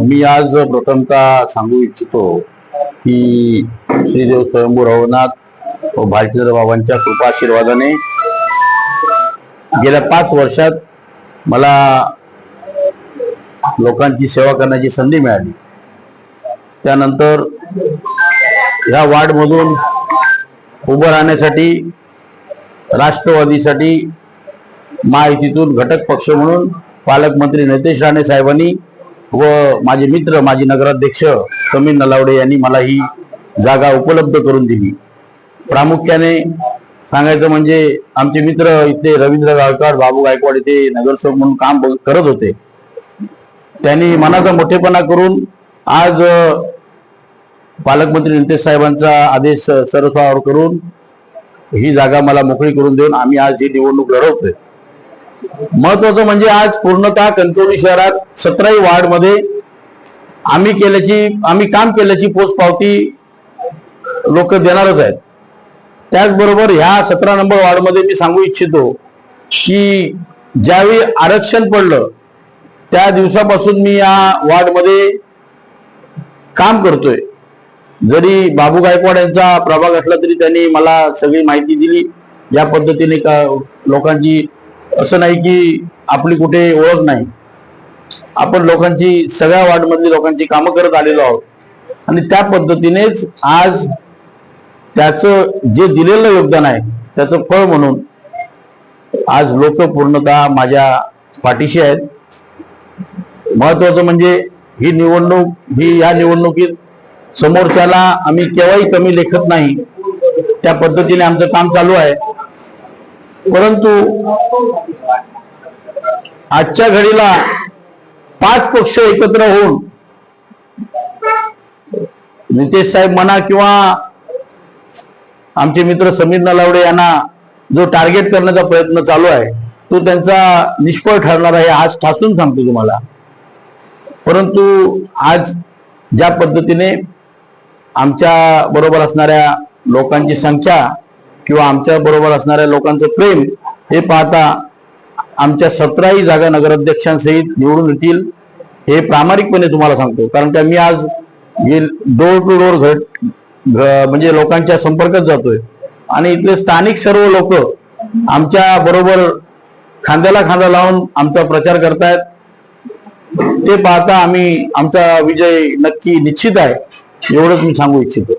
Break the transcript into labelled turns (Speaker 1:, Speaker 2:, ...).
Speaker 1: मी आज प्रथमतः सांगू इच्छितो की श्रीदेव स्वयंभू रघुनाथ व भालचंद्र बाबांच्या कृपा आशीर्वादाने गेल्या पाच वर्षात मला लोकांची सेवा करण्याची संधी मिळाली. त्यानंतर ह्या वार्डमधून उभं राहण्यासाठी राष्ट्रवादीसाठी महायुतीतून घटक पक्ष म्हणून पालकमंत्री नितेश राणे साहेबांनी व माझे मित्र माजी नगराध्यक्ष समीर नलावडे यांनी मला ही जागा उपलब्ध करून दिली. प्रामुख्याने सांगायचं म्हणजे आमचे मित्र इथे रवींद्र गायकवाड बाबू गायकवाड इथे नगरसेवक म्हणून काम करत होते. त्यांनी मनाचा मोठेपणा करून आज पालकमंत्री नितेश साहेबांचा आदेश सर्वस्वावर करून ही जागा मला मोकळी करून देऊन आम्ही आज ही निवडणूक लढवतोय. महत्वाचं म्हणजे आज पूर्णतः कणकवली शहरात सतराही वार्डमध्ये आम्ही केल्याची आम्ही काम केल्याची पोचपावती लोक देणारच आहेत. त्याचबरोबर ह्या सतरा नंबर वार्डमध्ये मी सांगू इच्छितो की ज्यावेळी आरक्षण पडलं त्या दिवसापासून मी या वार्डमध्ये काम करतोय. जरी बाबू गायकवाड यांचा प्रभाग असला तरी त्यांनी मला सगळी माहिती दिली. या पद्धतीने का लोकांची असं नाही की आपली कुठे ओळख नाही. आपण लोकांची सगळ्या वार्डमधली लोकांची कामं करत आलेलो आहोत. आणि त्या पद्धतीनेच आज त्याचं जे दिलेलं योगदान आहे त्याचं फळ म्हणून आज लोक पूर्णतः माझ्या पाठीशी आहेत. महत्वाचं म्हणजे ही निवडणूक ही या निवडणुकीत समोरच्याला आम्ही केव्हाही कमी लेखत नाही. त्या पद्धतीने आमचं काम चालू आहे. परंतु आजच्या घडीला पाच पक्ष एकत्र होऊन नितेश साहेब म्हणा किंवा आमचे मित्र समीर नलावडे यांना जो टार्गेट करण्याचा प्रयत्न चालू आहे तो त्यांचा निष्फळ ठरणार आहे आज ठासून सांगतो तुम्हाला. परंतु आज ज्या पद्धतीने आमच्या बरोबर असणाऱ्या लोकांची संख्या किंवा आमच्या बरोबर असणाऱ्या लोकांचं प्रेम हे पाहता आमच्या सतराही जागा नगराध्यक्षांसहित निवडून येतील हे प्रामाणिकपणे तुम्हाला सांगतो. कारण का मी आज डोर टू डोर घट घ- म्हणजे लोकांच्या संपर्कात जातोय. आणि इथले स्थानिक सर्व लोक आमच्या बरोबर खांद्याला खांदा लावून आमचा प्रचार करतायत. ते पाहता आम्ही आमचा विजय नक्की निश्चित आहे. एवढंच मी सांगू इच्छितो.